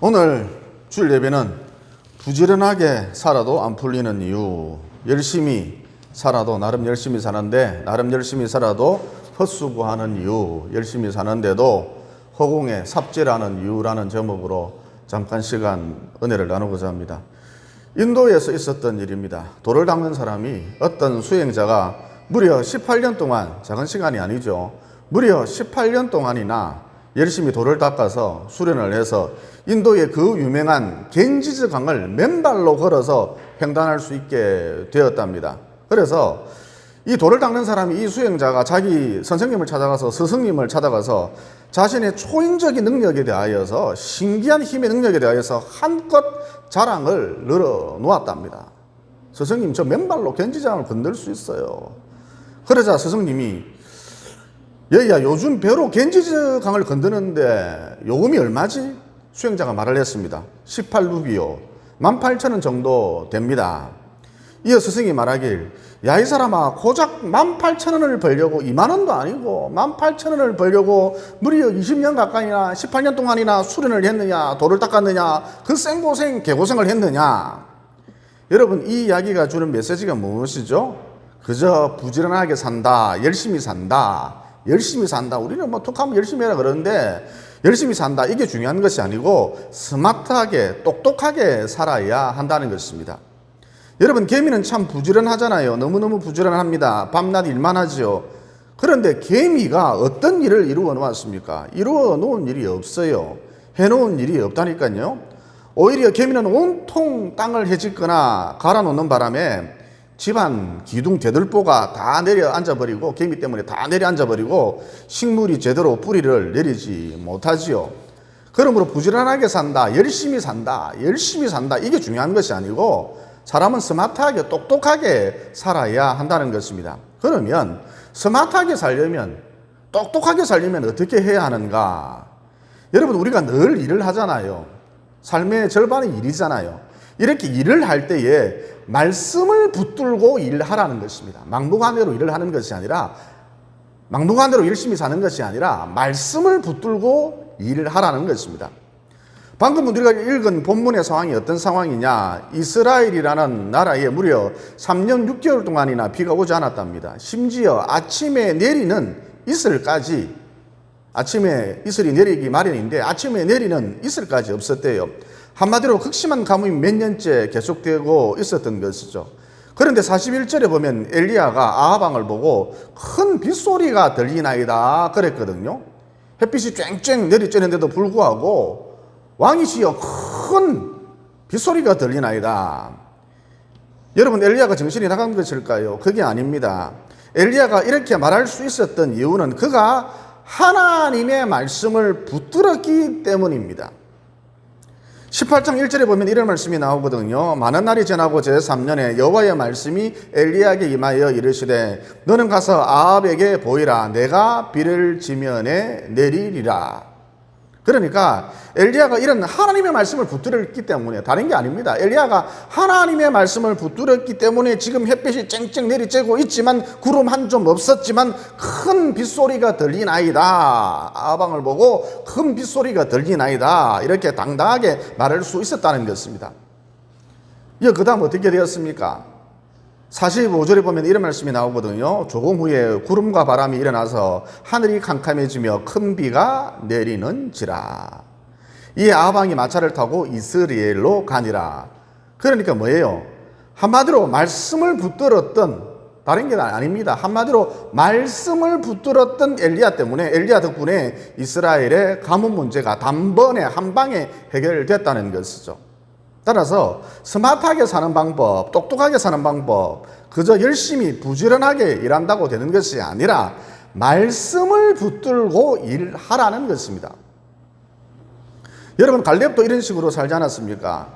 오늘 주일 예배는 부지런하게 살아도 안 풀리는 이유, 열심히 살아도 나름 열심히 사는데 나름 열심히 살아도 헛수고하는 이유, 열심히 사는데도 허공에 삽질하는 이유라는 제목으로 잠깐 시간 은혜를 나누고자 합니다. 인도에서 있었던 일입니다. 돌을 닦는 사람이 어떤 수행자가 무려 18년 동안 작은 시간이 아니죠. 무려 18년 동안이나 열심히 돌을 닦아서 수련을 해서 인도의 그 유명한 겐지즈 강을 맨발로 걸어서 횡단할 수 있게 되었답니다. 그래서 이 돌을 닦는 사람이 이 수행자가 자기 선생님을 찾아가서 스승님을 찾아가서 자신의 초인적인 능력에 대하여서 신기한 힘의 능력에 대하여서 한껏 자랑을 늘어 놓았답니다. 스승님 저 맨발로 gen지장을 건들 수 있어요. 그러자 스승님이 여기야 요즘 배로 겐지즈 강을 건드는데 요금이 얼마지? 수행자가 말을 했습니다. 18루비요. 18,000원 정도 됩니다. 이어 스승이 말하길 야 이 사람아 고작 18,000원을 벌려고 2만 원도 아니고 18,000원을 벌려고 무려 20년 가까이나 18년 동안이나 수련을 했느냐 돌을 닦았느냐 그 생고생 개고생을 했느냐 여러분 이 이야기가 주는 메시지가 무엇이죠? 그저 부지런하게 산다 열심히 산다 열심히 산다 우리는 뭐 툭하면 열심히 해라 그러는데 열심히 산다 이게 중요한 것이 아니고 스마트하게 똑똑하게 살아야 한다는 것입니다. 여러분 개미는 참 부지런하잖아요. 너무너무 부지런합니다. 밤낮 일만 하지요. 그런데 개미가 어떤 일을 이루어 놓았습니까? 이루어 놓은 일이 없어요. 해 놓은 일이 없다니까요. 오히려 개미는 온통 땅을 헤집거나 갈아 놓는 바람에 집안 기둥 대들보가 다 내려 앉아 버리고 개미 때문에 다 내려 앉아 버리고 식물이 제대로 뿌리를 내리지 못하지요. 그러므로 부지런하게 산다, 열심히 산다, 열심히 산다 이게 중요한 것이 아니고 사람은 스마트하게 똑똑하게 살아야 한다는 것입니다. 그러면 스마트하게 살려면 똑똑하게 살려면 어떻게 해야 하는가? 여러분 우리가 늘 일을 하잖아요. 삶의 절반이 일이잖아요. 이렇게 일을 할 때에 말씀을 붙들고 일하라는 것입니다. 막무가내로 일을 하는 것이 아니라 막무가내로 열심히 사는 것이 아니라 말씀을 붙들고 일을 하라는 것입니다. 방금 우리가 읽은 본문의 상황이 어떤 상황이냐? 이스라엘이라는 나라에 무려 3년 6개월 동안이나 비가 오지 않았답니다. 심지어 아침에 내리는 이슬까지 아침에 이슬이 내리기 마련인데 아침에 내리는 이슬까지 없었대요. 한마디로 극심한 가뭄이 몇 년째 계속되고 있었던 것이죠. 그런데 41절에 보면 엘리야가 아하방을 보고 큰 빗소리가 들리나이다 그랬거든요. 햇빛이 쨍쨍 내리쬐는데도 불구하고 왕이시여 큰 빗소리가 들리나이다. 여러분 엘리야가 정신이 나간 것일까요? 그게 아닙니다. 엘리야가 이렇게 말할 수 있었던 이유는 그가 하나님의 말씀을 붙들었기 때문입니다. 18장 1절에 보면 이런 말씀이 나오거든요. 많은 날이 지나고 제3년에 여호와의 말씀이 엘리야에게 임하여 이르시되 너는 가서 아합에게 보이라 내가 비를 지면에 내리리라. 그러니까 엘리야가 이런 하나님의 말씀을 붙들었기 때문에 다른 게 아닙니다. 엘리야가 하나님의 말씀을 붙들었기 때문에 지금 햇빛이 쨍쨍 내리쬐고 있지만 구름 한 점 없었지만 큰 빗소리가 들리나이다. 아방을 보고 큰 빗소리가 들리나이다. 이렇게 당당하게 말할 수 있었다는 것입니다. 이어 그 다음 어떻게 되었습니까? 45절에 보면 이런 말씀이 나오거든요. 조금 후에 구름과 바람이 일어나서 하늘이 캄캄해지며 큰 비가 내리는지라. 이 아방이 마차를 타고 이스라엘로 가니라. 그러니까 뭐예요? 한마디로 말씀을 붙들었던 다른 게 아닙니다. 한마디로 말씀을 붙들었던 엘리야 때문에 엘리야 덕분에 이스라엘의 가뭄 문제가 단번에 한 방에 해결됐다는 것이죠. 따라서 스마트하게 사는 방법, 똑똑하게 사는 방법, 그저 열심히 부지런하게 일한다고 되는 것이 아니라 말씀을 붙들고 일하라는 것입니다. 여러분 갈렙도 이런 식으로 살지 않았습니까?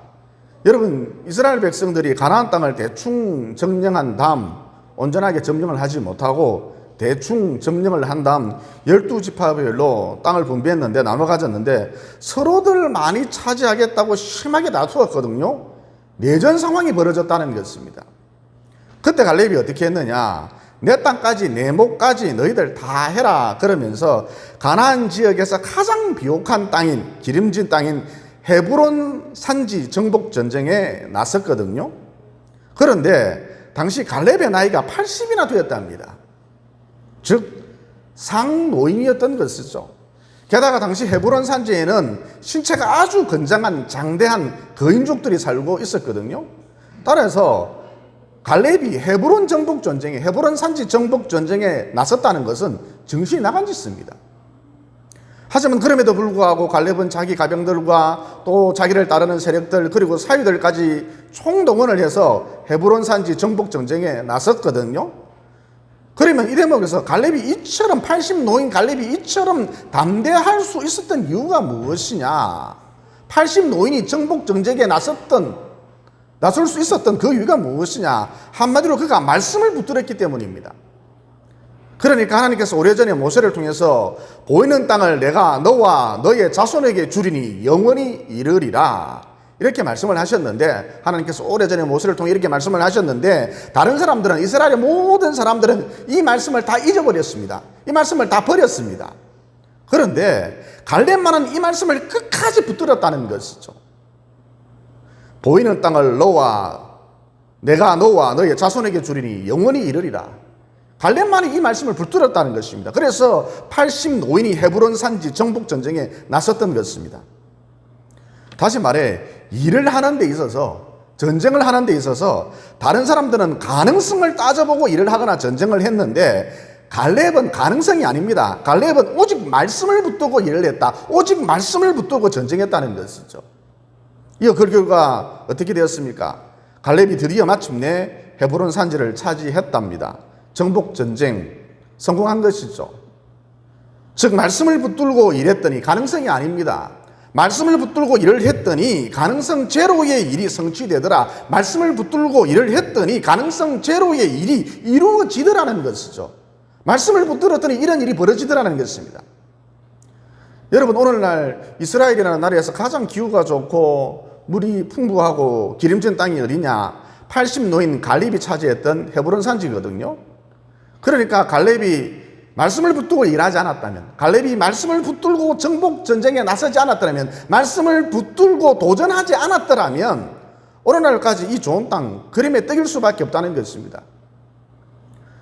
여러분 이스라엘 백성들이 가나안 땅을 대충 점령한 다음 온전하게 점령을 하지 못하고 대충 점령을 한 다음 열두 지파별로 땅을 분배했는데 나눠 가졌는데 서로들 많이 차지하겠다고 심하게 다투었거든요. 내전 상황이 벌어졌다는 것입니다. 그때 갈렙이 어떻게 했느냐? 내 땅까지 내 목까지 너희들 다 해라 그러면서 가나안 지역에서 가장 비옥한 땅인 기름진 땅인 헤브론 산지 정복 전쟁에 나섰거든요. 그런데 당시 갈렙의 나이가 80이나 되었답니다. 즉 상노인이었던 것이죠. 게다가 당시 헤브론 산지에는 신체가 아주 건장한 장대한 거인족들이 살고 있었거든요. 따라서 갈렙이 헤브론 정복 전쟁에 헤브론 산지 정복 전쟁에 나섰다는 것은 정신이 나간 짓입니다. 하지만 그럼에도 불구하고 갈렙은 자기 가병들과 또 자기를 따르는 세력들 그리고 사위들까지 총동원을 해서 헤브론 산지 정복 전쟁에 나섰거든요. 그러면 이 대목에서 갈렙이 이처럼 80 노인 갈렙이 이처럼 담대할 수 있었던 이유가 무엇이냐? 80 노인이 정복 전쟁에 나섰던 나설 수 있었던 그 이유가 무엇이냐? 한마디로 그가 말씀을 붙들었기 때문입니다. 그러니까 하나님께서 오래전에 모세를 통해서 보이는 땅을 내가 너와 너의 자손에게 주리니 영원히 이르리라. 이렇게 말씀을 하셨는데 하나님께서 오래전에 모세를 통해 이렇게 말씀을 하셨는데 다른 사람들은 이스라엘의 모든 사람들은 이 말씀을 다 잊어버렸습니다. 이 말씀을 다 버렸습니다. 그런데 갈렙만은 이 말씀을 끝까지 붙들었다는 것이죠. 보이는 땅을 너와 내가 너와 너의 자손에게 주리니 영원히 이르리라. 갈렙만이 이 말씀을 붙들었다는 것입니다. 그래서 80 노인이 헤브론 산지 정복 전쟁에 나섰던 것입니다. 다시 말해 일을 하는 데 있어서 전쟁을 하는 데 있어서 다른 사람들은 가능성을 따져보고 일을 하거나 전쟁을 했는데 갈렙은 가능성이 아닙니다. 갈렙은 오직 말씀을 붙들고 일을 했다. 오직 말씀을 붙들고 전쟁했다는 것이죠. 이어 그 결과 어떻게 되었습니까? 갈렙이 드디어 마침내 헤브론 산지를 차지했답니다. 정복 전쟁 성공한 것이죠. 즉 말씀을 붙들고 일했더니 가능성이 아닙니다. 말씀을 붙들고 일을 했더니 가능성 제로의 일이 성취되더라. 말씀을 붙들고 일을 했더니 가능성 제로의 일이 이루어지더라는 것이죠. 말씀을 붙들었더니 이런 일이 벌어지더라는 것입니다. 여러분 오늘날 이스라엘이라는 나라에서 가장 기후가 좋고 물이 풍부하고 기름진 땅이 어디냐? 80 노인 갈렙이 차지했던 헤브론 산지거든요. 그러니까 갈렙이 말씀을 붙들고 일하지 않았다면, 갈렙이 말씀을 붙들고 정복 전쟁에 나서지 않았다면, 말씀을 붙들고 도전하지 않았더라면, 오늘날까지 이 좋은 땅 그림에 떡일 수밖에 없다는 것입니다.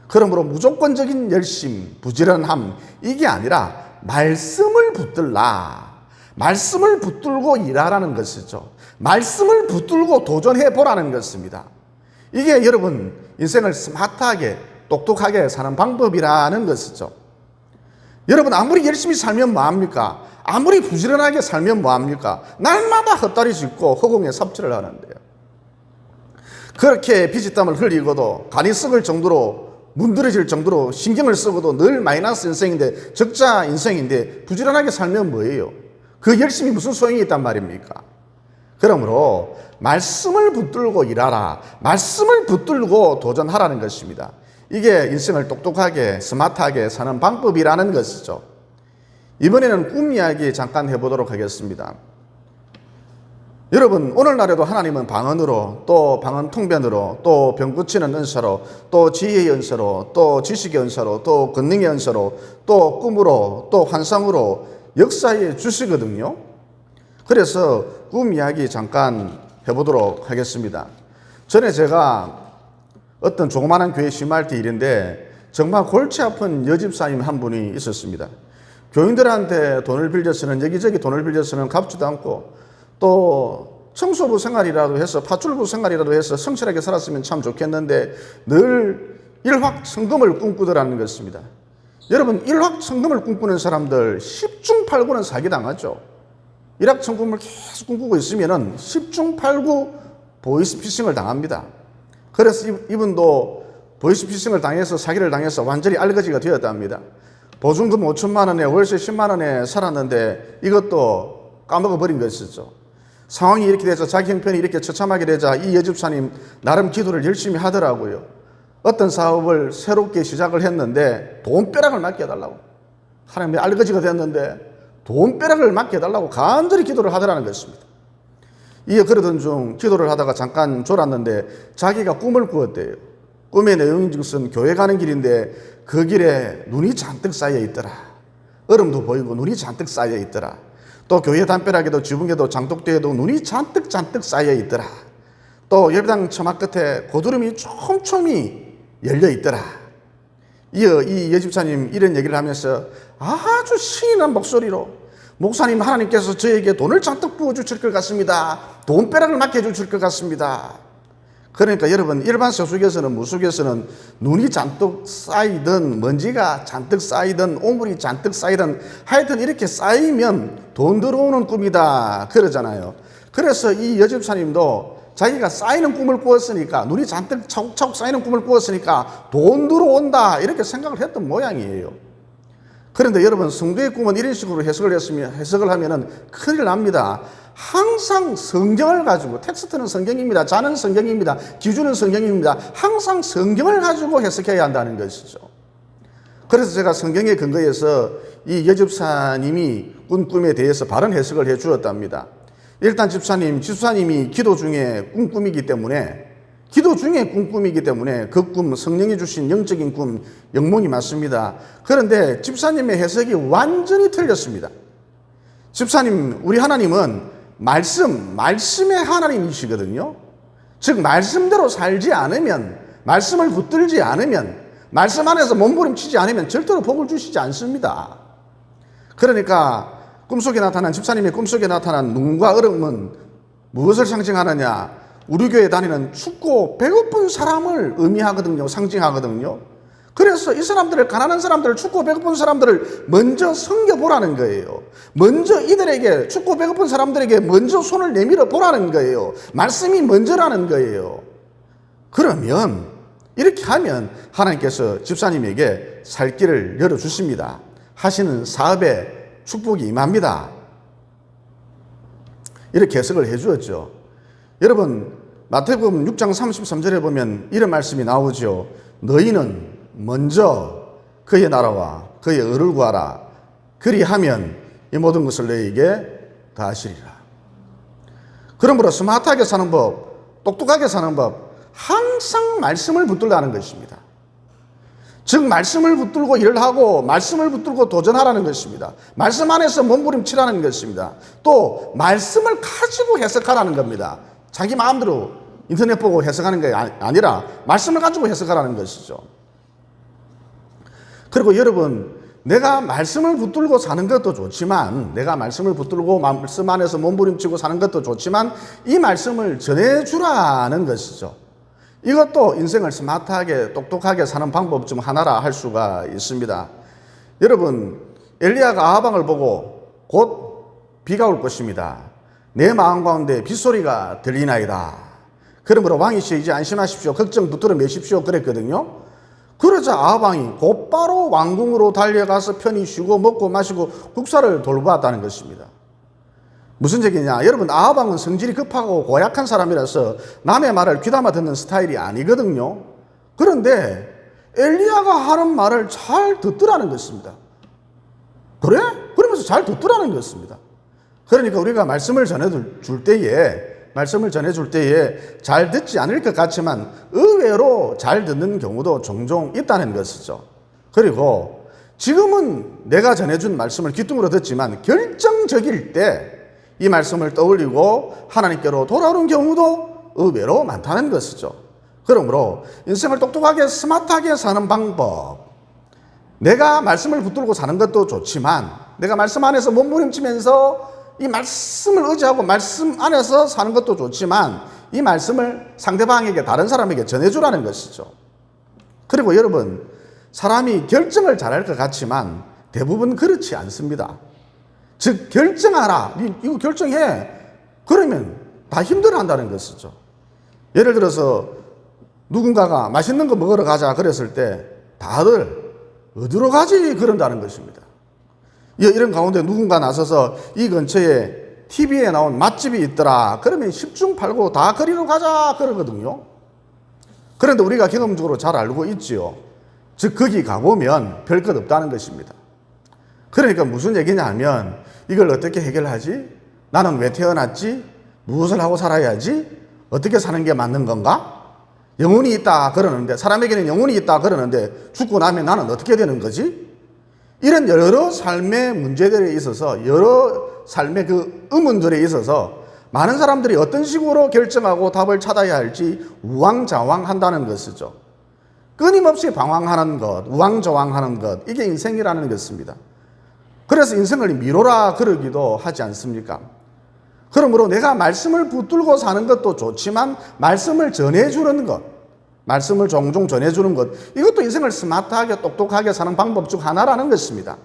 그러므로 무조건적인 열심, 부지런함 이게 아니라 말씀을 붙들라. 말씀을 붙들고 일하라는 것이죠. 말씀을 붙들고 도전해 보라는 것입니다. 이게 여러분 인생을 스마트하게 똑똑하게 사는 방법이라는 것이죠. 여러분 아무리 열심히 살면 뭐합니까? 아무리 부지런하게 살면 뭐합니까? 날마다 헛다리 짚고 허공에 삽질을 하는데요. 그렇게 비지땀을 흘리고도 간이 썩을 정도로 문드러질 정도로 신경을 쓰고도 늘 마이너스 인생인데 적자 인생인데 부지런하게 살면 뭐예요? 그 열심히 무슨 소용이 있단 말입니까? 그러므로 말씀을 붙들고 일하라. 말씀을 붙들고 도전하라는 것입니다. 이게 인생을 똑똑하게 스마트하게 사는 방법이라는 것이죠. 이번에는 꿈 이야기 잠깐 해보도록 하겠습니다. 여러분 오늘날에도 하나님은 방언으로 또 방언 통변으로 또 병고치는 은사로 또 지혜의 은사로 또 지식의 은사로 또 권능의 은사로 또 꿈으로 또 환상으로 역사해 주시거든요. 그래서 꿈 이야기 잠깐 해보도록 하겠습니다. 전에 제가 어떤 조그마한 교회 심할 때 일인데 정말 골치 아픈 여집사님 한 분이 있었습니다. 교인들한테 돈을 빌려서는 여기저기 돈을 빌려서는 갚지도 않고 또 청소부 생활이라도 해서 파출부 생활이라도 해서 성실하게 살았으면 참 좋겠는데 늘 일확천금을 꿈꾸더라는 것입니다. 여러분 일확천금을 꿈꾸는 사람들 10중 8구는 사기당하죠. 일확천금을 계속 꿈꾸고 있으면 10중 8구 보이스피싱을 당합니다. 그래서 이분도 보이스피싱을 당해서 사기를 당해서 완전히 알거지가 되었답니다. 보증금 5천만 원에 월세 10만 원에 살았는데 이것도 까먹어 버린 것이죠. 상황이 이렇게 돼서 자기 형편이 이렇게 처참하게 되자 이 여집사님 나름 기도를 열심히 하더라고요. 어떤 사업을 새롭게 시작을 했는데 돈벼락을 맡겨달라고. 하나님이 알거지가 됐는데 돈벼락을 맡겨달라고 간절히 기도를 하더라는 것입니다. 이에 그러던 중 기도를 하다가 잠깐 졸았는데 자기가 꿈을 꾸었대요. 꿈의 내용인 즉슨 교회 가는 길인데 그 길에 눈이 잔뜩 쌓여 있더라. 얼음도 보이고 눈이 잔뜩 쌓여 있더라. 또 교회 담벼락에도 지붕에도 장독대에도 눈이 잔뜩 잔뜩 쌓여 있더라. 또 예배당 처막 끝에 고드름이 촘촘히 열려 있더라. 이어 이 여집사님 이런 얘기를 하면서 아주 신난 목소리로 목사님 하나님께서 저에게 돈을 잔뜩 부어주실 것 같습니다. 돈벼락을 맡겨주실 것 같습니다. 그러니까 여러분 일반 서숙에서는 무속에서는 눈이 잔뜩 쌓이든 먼지가 잔뜩 쌓이든 오물이 잔뜩 쌓이든 하여튼 이렇게 쌓이면 돈 들어오는 꿈이다 그러잖아요. 그래서 이 여집사님도 자기가 쌓이는 꿈을 꾸었으니까 눈이 잔뜩 차곡차곡 쌓이는 꿈을 꾸었으니까 돈 들어온다 이렇게 생각을 했던 모양이에요. 그런데 여러분 성도의 꿈은 이런 식으로 해석을 했으면 해석을 하면은 큰일 납니다. 항상 성경을 가지고 텍스트는 성경입니다. 자는 성경입니다. 기준은 성경입니다. 항상 성경을 가지고 해석해야 한다는 것이죠. 그래서 제가 성경에 근거해서 이 여집사님이 꾼 꿈에 대해서 바른 해석을 해 주었답니다. 일단 집사님, 집사님이 기도 중에 꿈 꿈이기 때문에 기도 중에 꿈 꿈이기 때문에 그 꿈 성령이 주신 영적인 꿈 영몽이 맞습니다. 그런데 집사님의 해석이 완전히 틀렸습니다. 집사님, 우리 하나님은 말씀, 말씀의 하나님이시거든요. 즉, 말씀대로 살지 않으면, 말씀을 붙들지 않으면, 말씀 안에서 몸부림치지 않으면 절대로 복을 주시지 않습니다. 그러니까 꿈속에 나타난 집사님의 꿈속에 나타난 눈과 얼음은 무엇을 상징하느냐? 우리 교회 다니는 춥고 배고픈 사람을 의미하거든요. 상징하거든요. 그래서 이 사람들을 가난한 사람들을 춥고 배고픈 사람들을 먼저 섬겨 보라는 거예요. 먼저 이들에게 춥고 배고픈 사람들에게 먼저 손을 내밀어 보라는 거예요. 말씀이 먼저라는 거예요. 그러면 이렇게 하면 하나님께서 집사님에게 살 길을 열어 주십니다. 하시는 사업에 축복이 임합니다. 이렇게 해석을 해 주었죠. 여러분 마태복음 6장 33절에 보면 이런 말씀이 나오죠. 너희는 먼저 그의 나라와 그의 의를 구하라. 그리하면 이 모든 것을 너희에게 다 하시리라. 그러므로 스마트하게 사는 법, 똑똑하게 사는 법, 항상 말씀을 붙들라는 것입니다. 즉 말씀을 붙들고 일을 하고 말씀을 붙들고 도전하라는 것입니다. 말씀 안에서 몸부림치라는 것입니다. 또 말씀을 가지고 해석하라는 겁니다. 자기 마음대로 인터넷 보고 해석하는 게 아니- 아니라 말씀을 가지고 해석하라는 것이죠. 그리고 여러분 내가 말씀을 붙들고 사는 것도 좋지만 내가 말씀을 붙들고 말씀 안에서 몸부림치고 사는 것도 좋지만 이 말씀을 전해주라는 것이죠. 이것도 인생을 스마트하게 똑똑하게 사는 방법 중 하나라 할 수가 있습니다. 여러분 엘리야가 아하방을 보고 곧 비가 올 것입니다. 내 마음 가운데 빗소리가 들리나이다. 그러므로 왕이시여 이제 안심하십시오. 걱정 붙들어 매십시오. 그랬거든요. 그러자 아방이 곧바로 왕궁으로 달려가서 편히 쉬고 먹고 마시고 국사를 돌보았다는 것입니다. 무슨 얘기냐? 여러분, 아방은 성질이 급하고 고약한 사람이라서 남의 말을 귀담아 듣는 스타일이 아니거든요. 그런데 엘리야가 하는 말을 잘 듣더라는 것입니다. 그래? 그러면서 잘 듣더라는 것입니다. 그러니까 우리가 말씀을 전해줄 때에 말씀을 전해줄 때에 잘 듣지 않을 것 같지만 의외로 잘 듣는 경우도 종종 있다는 것이죠. 그리고 지금은 내가 전해준 말씀을 귀뚱으로 듣지만 결정적일 때 이 말씀을 떠올리고 하나님께로 돌아오는 경우도 의외로 많다는 것이죠. 그러므로 인생을 똑똑하게 스마트하게 사는 방법. 내가 말씀을 붙들고 사는 것도 좋지만 내가 말씀 안에서 몸부림치면서 이 말씀을 의지하고 말씀 안에서 사는 것도 좋지만 이 말씀을 상대방에게 다른 사람에게 전해주라는 것이죠. 그리고 여러분 사람이 결정을 잘할 것 같지만 대부분 그렇지 않습니다. 즉 결정하라. 니 이거 결정해. 그러면 다 힘들어한다는 것이죠. 예를 들어서 누군가가 맛있는 거 먹으러 가자 그랬을 때 다들 어디로 가지 그런다는 것입니다. 이- 이런 가운데 누군가 나서서 이 근처에 TV에 나온 맛집이 있더라. 그러면 10중 8구 다 거리로 가자 그러거든요. 그런데 우리가 경험적으로 잘 알고 있지요. 즉 거기 가보면 별 것 없다는 것입니다. 그러니까 무슨 얘기냐 하면 이걸 어떻게 해결하지? 나는 왜 태어났지? 무엇을 하고 살아야지? 어떻게 사는 게 맞는 건가? 영혼이 있다 그러는데 사람에게는 영혼이 있다 그러는데 죽고 나면 나는 어떻게 되는 거지? 이런 여러 삶의 문제들에 있어서 여러 삶의 그 의문들에 있어서 많은 사람들이 어떤 식으로 결정하고 답을 찾아야 할지 우왕좌왕 한다는 것이죠. 끊임없이 방황하는 것, 우왕좌왕하는 것, 이게 인생이라는 것입니다. 그래서 인생을 미로라 그러기도 하지 않습니까? 그러므로 내가 말씀을 붙들고 사는 것도 좋지만 말씀을 전해주는 것, 말씀을 종종 전해주는 것, 이것도 인생을 스마트하게 똑똑하게 사는 방법 중 하나라는 것입니다.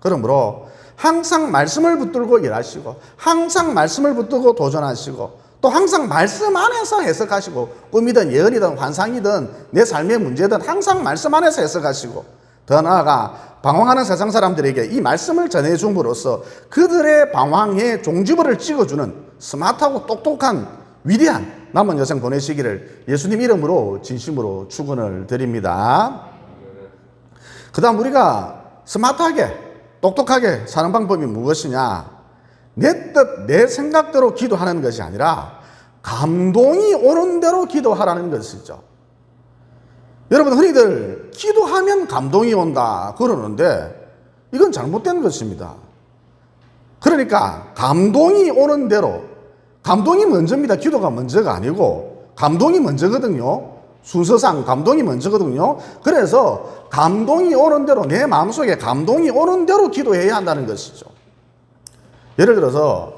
그러므로 항상 말씀을 붙들고 일하시고, 항상 말씀을 붙들고 도전하시고, 또 항상 말씀 안에서 해석하시고, 꿈이든 예언이든 환상이든 내 삶의 문제든 항상 말씀 안에서 해석하시고, 더 나아가 방황하는 세상 사람들에게 이 말씀을 전해줌으로써 그들의 방황의 종지부를 찍어주는 스마트하고 똑똑한 위대한 남은 여생 보내시기를 예수님 이름으로 진심으로 축원을 드립니다. 그다음 우리가 스마트하게 똑똑하게 사는 방법이 무엇이냐? 내 뜻, 내 생각대로 기도하는 것이 아니라 감동이 오는 대로 기도하라는 것이죠. 여러분 흔히들 기도하면 감동이 온다 그러는데 이건 잘못된 것입니다. 그러니까 감동이 오는 대로 감동이 먼저입니다. 기도가 먼저가 아니고 감동이 먼저거든요. 순서상 감동이 먼저거든요. 그래서 감동이 오는 대로 내 마음속에 감동이 오는 대로 기도해야 한다는 것이죠. 예를 들어서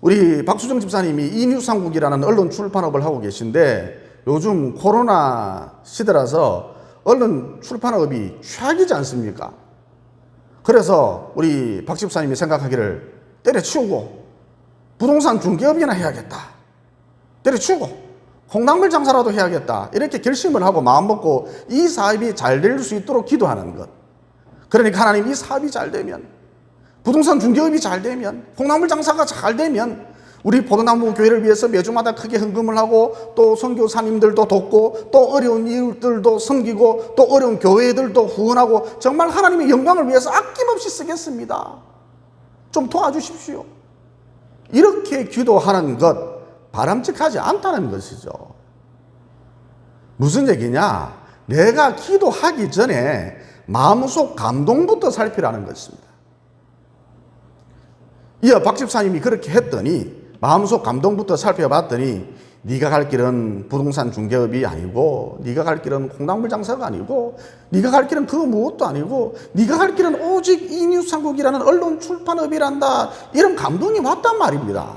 우리 박수정 집사님이 이뉴스한국이라는 언론 출판업을 하고 계신데 요즘 코로나 시대라서 언론 출판업이 최악이지 않습니까? 그래서 우리 박 집사님이 생각하기를 때려치우고 부동산 중개업이나 해야겠다. 때려치우고 콩나물 장사라도 해야겠다. 이렇게 결심을 하고 마음먹고 이 사업이 잘 될 수 있도록 기도하는 것. 그러니까 하나님 이 사업이 잘 되면 부동산 중개업이 잘 되면 콩나물 장사가 잘 되면 우리 포도나무 교회를 위해서 매주마다 크게 헌금을 하고 또 선교사님들도 돕고 또 어려운 이웃들도 섬기고 또 어려운 교회들도 후원하고 정말 하나님의 영광을 위해서 아낌없이 쓰겠습니다. 좀 도와주십시오. 이렇게 기도하는 것 바람직하지 않다는 것이죠. 무슨 얘기냐? 내가 기도하기 전에 마음속 감동부터 살피라는 것입니다. 이어 박 집사님이 그렇게 했더니 마음속 감동부터 살펴봤더니 네가 갈 길은 부동산 중개업이 아니고 네가 갈 길은 콩나물 장사가 아니고 네가 갈 길은 그 무엇도 아니고 네가 갈 길은 오직 이뉴스한국이라는 언론 출판업이란다 이런 감동이 왔단 말입니다.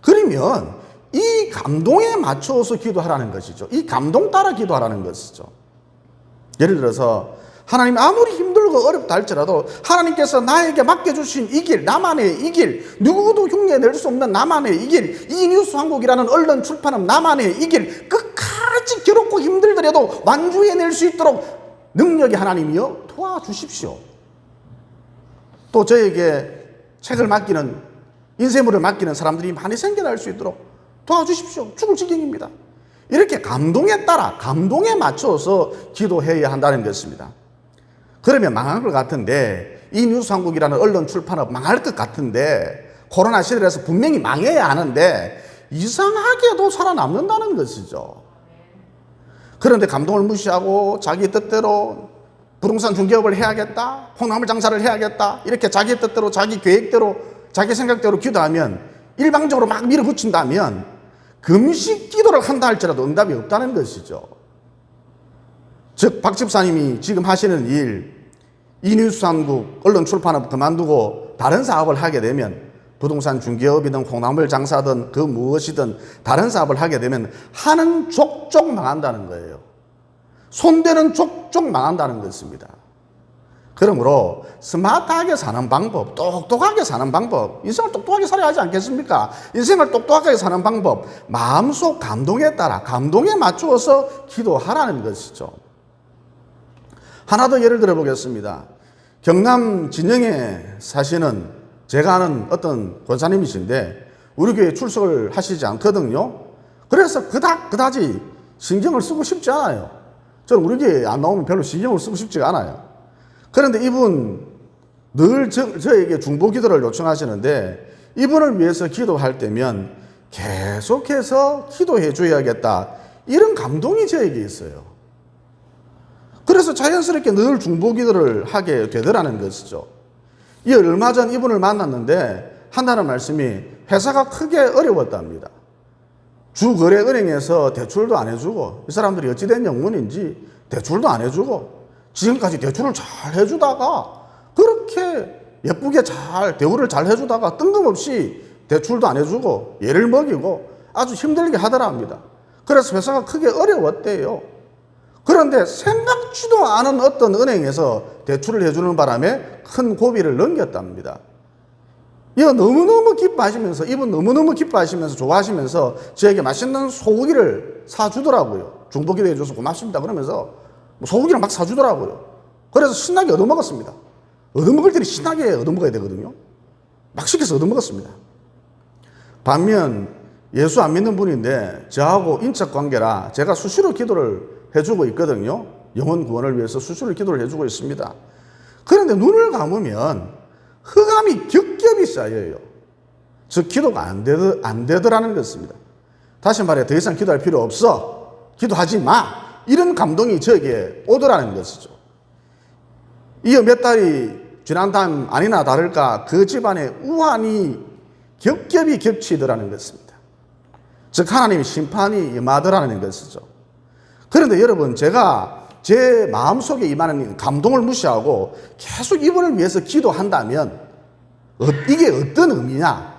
그러면 이 감동에 맞춰서 기도하라는 것이죠. 이 감동 따라 기도하라는 것이죠. 예를 들어서 하나님 아무리 힘들고 어렵다 할지라도 하나님께서 나에게 맡겨주신 이 길, 나만의 이 길, 누구도 흉내낼 수 없는 나만의 이 길, 이 뉴스 한국이라는 언론 출판업 나만의 이 길, 끝까지 괴롭고 힘들더라도 완주해낼 수 있도록 능력이 하나님이여 도와주십시오. 또 저에게 책을 맡기는, 인쇄물을 맡기는 사람들이 많이 생겨날 수 있도록 도와주십시오. 죽을 지경입니다. 이렇게 감동에 따라, 감동에 맞춰서 기도해야 한다는 것입니다. 그러면 망할 것 같은데 이 뉴스 한국이라는 언론 출판업 망할 것 같은데 코로나 시대라서 분명히 망해야 하는데 이상하게도 살아남는다는 것이죠. 그런데 감동을 무시하고 자기 뜻대로 부동산 중개업을 해야겠다, 콩나물 장사를 해야겠다 이렇게 자기 뜻대로 자기 계획대로 자기 생각대로 기도하면 일방적으로 막 밀어붙인다면 금식 기도를 한다 할지라도 응답이 없다는 것이죠. 즉, 박 집사님이 지금 하시는 일, 이뉴스 한국 언론 출판업 그만두고 다른 사업을 하게 되면 부동산 중개업이든 콩나물 장사든 그 무엇이든 다른 사업을 하게 되면 하는 족족 망한다는 거예요. 손대는 족족 망한다는 것입니다. 그러므로 스마트하게 사는 방법, 똑똑하게 사는 방법, 인생을 똑똑하게 살아야 하지 않겠습니까? 인생을 똑똑하게 사는 방법, 마음속 감동에 따라 감동에 맞추어서 기도하라는 것이죠. 하나 더 예를 들어 보겠습니다. 경남 진영에 사시는 제가 아는 어떤 권사님이신데 우리 교회 출석을 하시지 않거든요. 그래서 그닥 그다지 신경을 쓰고 싶지 않아요. 저는 우리 교회 안 나오면 별로 신경을 쓰고 싶지가 않아요. 그런데 이분 늘 저, 저에게 중보 기도를 요청하시는데 이분을 위해서 기도할 때면 계속해서 기도해 줘야겠다. 이런 감동이 저에게 있어요. 그래서 자연스럽게 늘 중보 기도를 하게 되더라는 것이죠. 이 얼마 전 이분을 만났는데 한다는 말씀이 회사가 크게 어려웠답니다. 주거래은행에서 대출도 안 해주고 이 사람들이 어찌된 영문인지 대출도 안 해주고 지금까지 대출을 잘 해주다가 그렇게 예쁘게 잘 대우를 잘 해주다가 뜬금없이 대출도 안 해주고 얘를 먹이고 아주 힘들게 하더라 합니다. 그래서 회사가 크게 어려웠대요. 그런데 생각지도 않은 어떤 은행에서 대출을 해주는 바람에 큰 고비를 넘겼답니다. 이거 너무너무 기뻐하시면서, 이분 너무너무 기뻐하시면서, 좋아하시면서, 저에게 맛있는 소고기를 사주더라고요. 중보기도 해줘서 고맙습니다. 그러면서 뭐 소고기를 막 사주더라고요. 그래서 신나게 얻어먹었습니다. 얻어먹을 때는 신나게 얻어먹어야 되거든요. 막 시켜서 얻어먹었습니다. 반면 예수 안 믿는 분인데 저하고 인적 관계라 제가 수시로 기도를 해주고 있거든요. 영혼 구원을 위해서 수시로 기도를 해주고 있습니다. 그런데 눈을 감으면 흑암이 겹겹이 쌓여요. 즉 기도가 안, 되더, 안 되더라는 것입니다. 다시 말해 더 이상 기도할 필요 없어. 기도하지 마. 이런 감동이 저에게 오더라는 것이죠. 이어 몇 달이 지난 다음 아니나 다를까 그 집안에 우환이 겹겹이 겹치더라는 것입니다. 즉 하나님의 심판이 임하더라는 것이죠. 그런데 여러분 제가 제 마음속에 임하는 감동을 무시하고 계속 이분을 위해서 기도한다면 어, 이게 어떤 의미냐?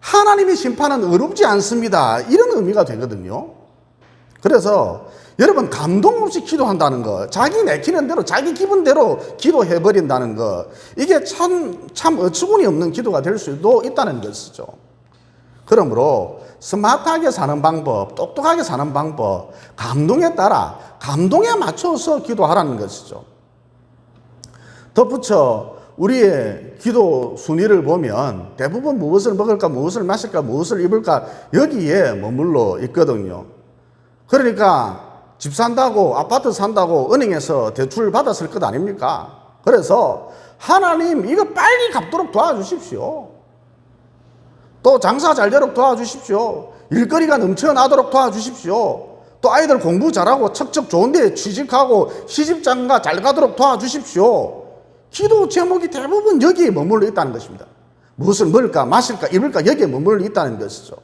하나님의 심판은 어렵지 않습니다. 이런 의미가 되거든요. 그래서 여러분 감동 없이 기도한다는 거, 자기 내키는 대로 자기 기분대로 기도해 버린다는 거, 이게 참참 어처구니 없는 기도가 될 수도 있다는 것이죠. 그러므로 스마트하게 사는 방법, 똑똑하게 사는 방법, 감동에 따라 감동에 맞춰서 기도하라는 것이죠. 덧붙여 우리의 기도 순위를 보면 대부분 무엇을 먹을까, 무엇을 마실까, 무엇을 입을까 여기에 머물러 있거든요. 그러니까 집 산다고 아파트 산다고 은행에서 대출 받았을 것 아닙니까? 그래서 하나님 이거 빨리 갚도록 도와주십시오. 또 장사 잘 되도록 도와주십시오. 일거리가 넘쳐나도록 도와주십시오. 또 아이들 공부 잘하고 척척 좋은데 취직하고 시집장가 잘 가도록 도와주십시오. 기도 제목이 대부분 여기에 머물러 있다는 것입니다. 무엇을 먹을까, 마실까, 입을까 여기에 머물러 있다는 것이죠.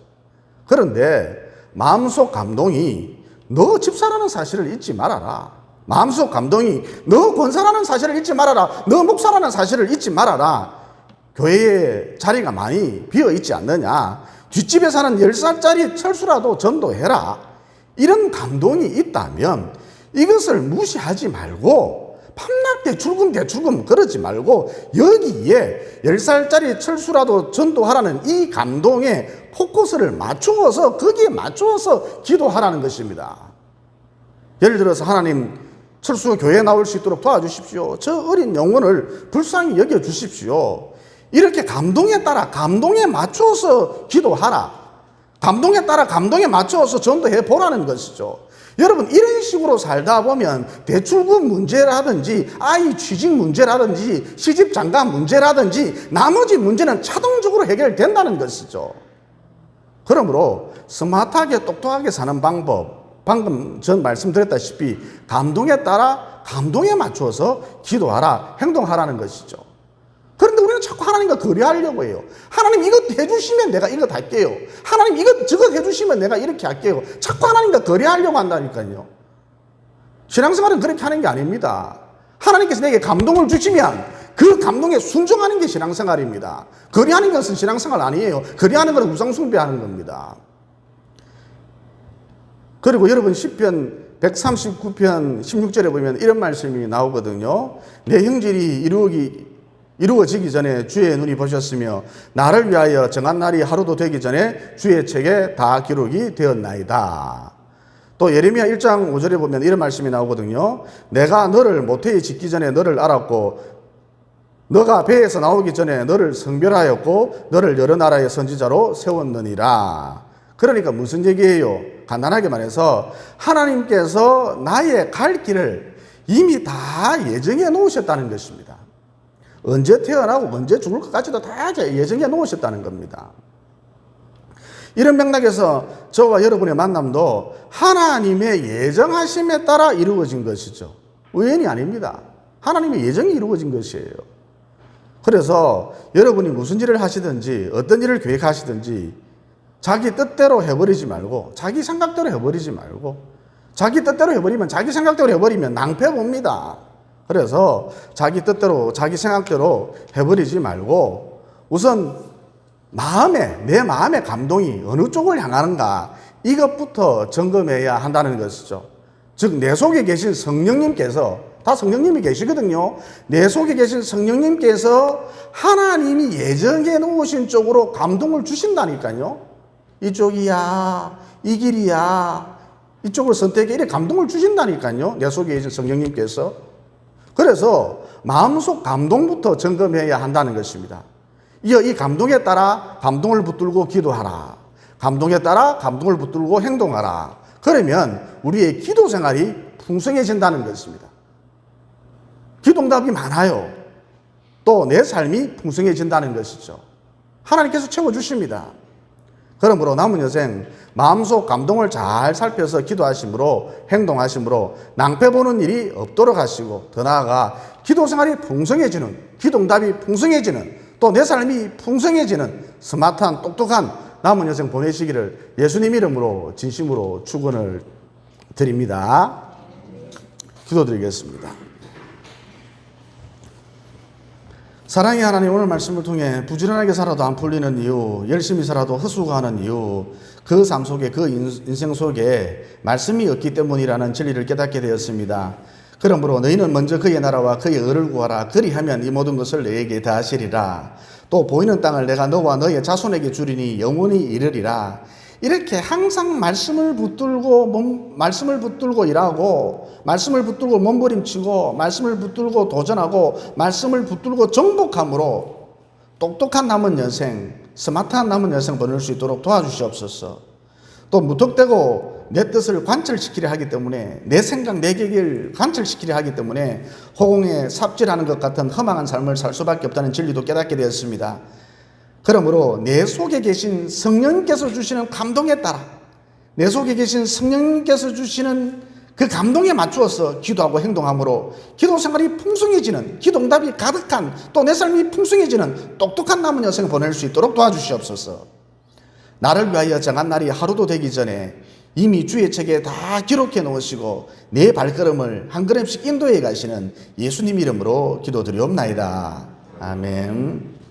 그런데 마음속 감동이 너 집사라는 사실을 잊지 말아라. 마음속 감동이 너 권사라는 사실을 잊지 말아라. 너 목사라는 사실을 잊지 말아라. 교회에 자리가 많이 비어 있지 않느냐. 뒷집에 사는 10살짜리 철수라도 전도해라. 이런 감동이 있다면 이것을 무시하지 말고 밤낮 대 출금 대 출금 그러지 말고 여기에 10살짜리 철수라도 전도하라는 이 감동에 포커스를 맞추어서 거기에 맞추어서 기도하라는 것입니다. 예를 들어서 하나님 철수 교회에 나올 수 있도록 도와주십시오. 저 어린 영혼을 불쌍히 여겨 주십시오. 이렇게 감동에 따라 감동에 맞추어서 기도하라. 감동에 따라 감동에 맞추어서 전도해 보라는 것이죠. 여러분 이런 식으로 살다 보면 대출금 문제라든지 아이 취직 문제라든지 시집 장가 문제라든지 나머지 문제는 자동적으로 해결된다는 것이죠. 그러므로 스마트하게 똑똑하게 사는 방법 방금 전 말씀드렸다시피 감동에 따라 감동에 맞춰서 기도하라 행동하라는 것이죠. 자꾸 하나님과 거래하려고 해요. 하나님 이것 해주시면 내가 이것 할게요. 하나님 이것 저것 해주시면 내가 이렇게 할게요. 자꾸 하나님과 거래하려고 한다니까요. 신앙생활은 그렇게 하는 게 아닙니다. 하나님께서 내게 감동을 주시면 그 감동에 순종하는 게 신앙생활입니다. 거래하는 것은 신앙생활 아니에요. 거래하는 것은 우상숭배하는 겁니다. 그리고 여러분 10편 139편 16절에 보면 이런 말씀이 나오거든요. 내 형질이 이루기 이루어지기 전에 주의 눈이 보셨으며 나를 위하여 정한 날이 하루도 되기 전에 주의 책에 다 기록이 되었나이다. 또 예레미야 1장 5절에 보면 이런 말씀이 나오거든요. 내가 너를 모태에 짓기 전에 너를 알았고 너가 배에서 나오기 전에 너를 성별하였고 너를 여러 나라의 선지자로 세웠느니라. 그러니까 무슨 얘기예요? 간단하게 말해서 하나님께서 나의 갈 길을 이미 다 예정해 놓으셨다는 것입니다. 언제 태어나고 언제 죽을 것까지도 다 예정해 놓으셨다는 겁니다. 이런 맥락에서 저와 여러분의 만남도 하나님의 예정하심에 따라 이루어진 것이죠. 우연이 아닙니다. 하나님의 예정이 이루어진 것이에요. 그래서 여러분이 무슨 일을 하시든지 어떤 일을 계획하시든지 자기 뜻대로 해버리지 말고 자기 생각대로 해버리지 말고 자기 뜻대로 해버리면 자기 생각대로 해버리면 낭패 봅니다. 그래서 자기 뜻대로 자기 생각대로 해버리지 말고 우선 마음에 내 마음의 감동이 어느 쪽을 향하는가 이것부터 점검해야 한다는 것이죠. 즉 내 속에 계신 성령님께서 다 성령님이 계시거든요. 내 속에 계신 성령님께서 하나님이 예정해 놓으신 쪽으로 감동을 주신다니까요. 이쪽이야, 이 길이야, 이쪽을 선택해 이렇게 감동을 주신다니까요. 내 속에 계신 성령님께서. 그래서 마음속 감동부터 점검해야 한다는 것입니다. 이어 이 감동에 따라 감동을 붙들고 기도하라. 감동에 따라 감동을 붙들고 행동하라. 그러면 우리의 기도 생활이 풍성해진다는 것입니다. 기동답이 많아요. 또 내 삶이 풍성해진다는 것이죠. 하나님께서 채워주십니다. 그러므로 남은 여생 마음속 감동을 잘 살펴서 기도하심으로 행동하심으로 낭패 보는 일이 없도록 하시고 더 나아가 기도 생활이 풍성해지는 기동답이 풍성해지는 또 내 삶이 풍성해지는 스마트한 똑똑한 남은 여생 보내시기를 예수님 이름으로 진심으로 축원을 드립니다. 기도드리겠습니다. 사랑의 하나님 오늘 말씀을 통해 부지런하게 살아도 안 풀리는 이유, 열심히 살아도 헛수고하는 이유, 그 삶 속에 그 인- 인생 속에 말씀이 없기 때문이라는 진리를 깨닫게 되었습니다. 그러므로 너희는 먼저 그의 나라와 그의 의를 구하라. 그리하면 이 모든 것을 너에게 다 하시리라. 또 보이는 땅을 내가 너와 너의 자손에게 주리니 영원히 이르리라. 이렇게 항상 말씀을 붙들고 몸, 말씀을 붙들고 일하고 말씀을 붙들고 몸부림치고 말씀을 붙들고 도전하고 말씀을 붙들고 정복함으로 똑똑한 남은 여생, 스마트한 남은 여생 보낼 수 있도록 도와주시옵소서. 또 무턱대고 내 뜻을 관철시키려 하기 때문에 내 생각, 내 계획을 관철시키려 하기 때문에 호공에 삽질하는 것 같은 허망한 삶을 살 수밖에 없다는 진리도 깨닫게 되었습니다. 그러므로 내 속에 계신 성령님께서 주시는 감동에 따라 내 속에 계신 성령님께서 주시는 그 감동에 맞추어서 기도하고 행동함으로 기도 생활이 풍성해지는 기동답이 가득한 또 내 삶이 풍성해지는 똑똑한 남은 여생을 보낼 수 있도록 도와주시옵소서. 나를 위하여 정한 날이 하루도 되기 전에 이미 주의 책에 다 기록해 놓으시고 내 발걸음을 한 걸음씩 인도해 가시는 예수님 이름으로 기도드리옵나이다. 아멘.